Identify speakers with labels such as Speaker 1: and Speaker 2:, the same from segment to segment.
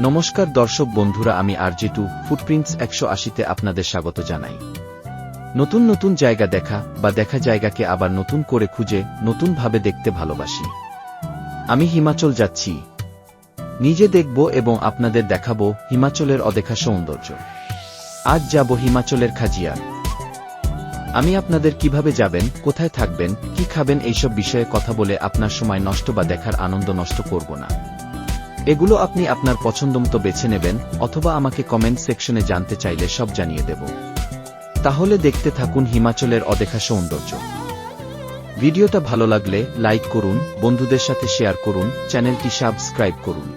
Speaker 1: নমস্কার দর্শক বন্ধুরা, আমি আরজে টু ফুটপ্রিন্টস একশো আশিতে আপনাদের স্বাগত জানাই। নতুন নতুন জায়গা দেখা বা দেখা জায়গাকে আবার নতুন করে খুঁজে, নতুনভাবে দেখতে ভালোবাসি। আমি হিমাচল যাচ্ছি। নিজে দেখব এবং আপনাদের দেখাবো হিমাচলের অদেখা সৌন্দর্য। আজ যাব হিমাচলের খাজিয়ার আমি আপনাদের কীভাবে যাবেন, কোথায় থাকবেন, কি খাবেন, এইসব বিষয়ে কথা বলে আপনার সময় নষ্ট বা দেখার আনন্দ নষ্ট করব না। এগুলো আপনি আপনার পছন্দমতো বেছে নেবেন, অথবা আমাকে কমেন্ট সেকশনে জানতে চাইলে সব জানিয়ে দেব। তাহলে দেখতে থাকুন হিমাচলের অদেখা সৌন্দর্য। ভিডিওটা ভালো লাগলে লাইক করুন, বন্ধুদের সাথে শেয়ার করুন, চ্যানেলটি সাবস্ক্রাইব করুন।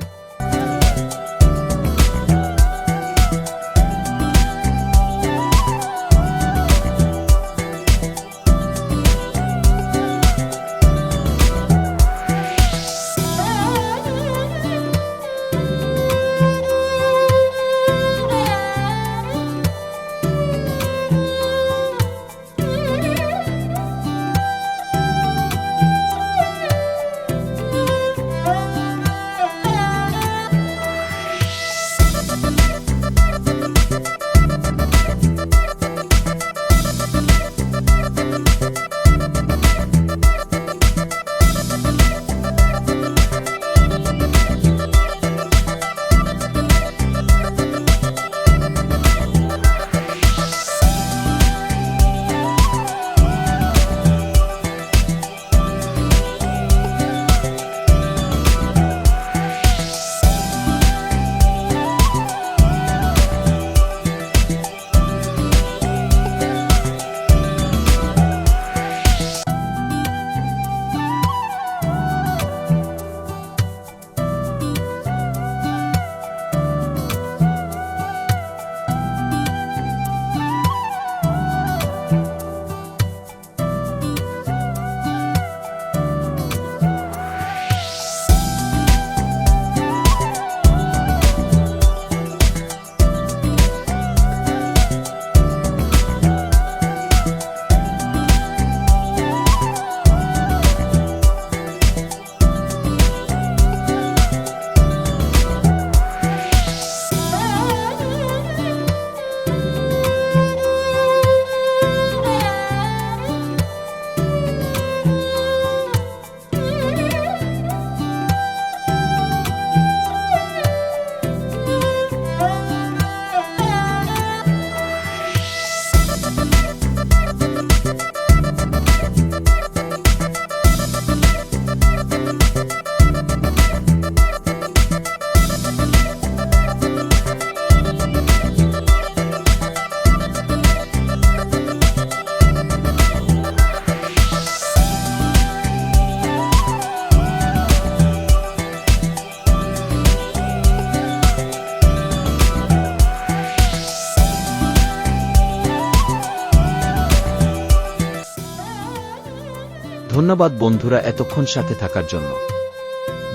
Speaker 1: ধন্যবাদ বন্ধুরা এতক্ষণ সাথে থাকার জন্য।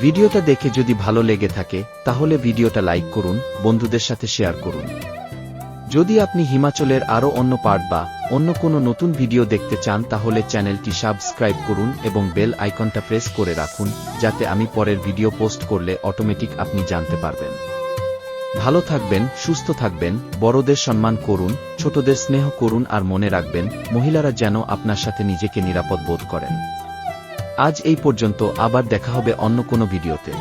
Speaker 1: ভিডিওটা দেখে যদি ভালো লেগে থাকে, তাহলে ভিডিওটা লাইক করুন, বন্ধুদের সাথে শেয়ার করুন। যদি আপনি হিমাচলের আরও অন্য পার্ট বা অন্য কোনো নতুন ভিডিও দেখতে চান, তাহলে চ্যানেলটি সাবস্ক্রাইব করুন এবং বেল আইকনটা প্রেস করে রাখুন, যাতে আমি পরের ভিডিও পোস্ট করলে অটোমেটিক আপনি জানতে পারবেন। ভালো থাকবেন, সুস্থ থাকবেন, বড়দের সম্মান করুন ছোটদের স্নেহ করুন আর মনে রাখবেন, মহিলারা যেন আপনার সাথে নিজেকে নিরাপদ বোধ করেন। আজ এই পর্যন্ত, আবার দেখা হবে অন্য কোনো ভিডিওতে।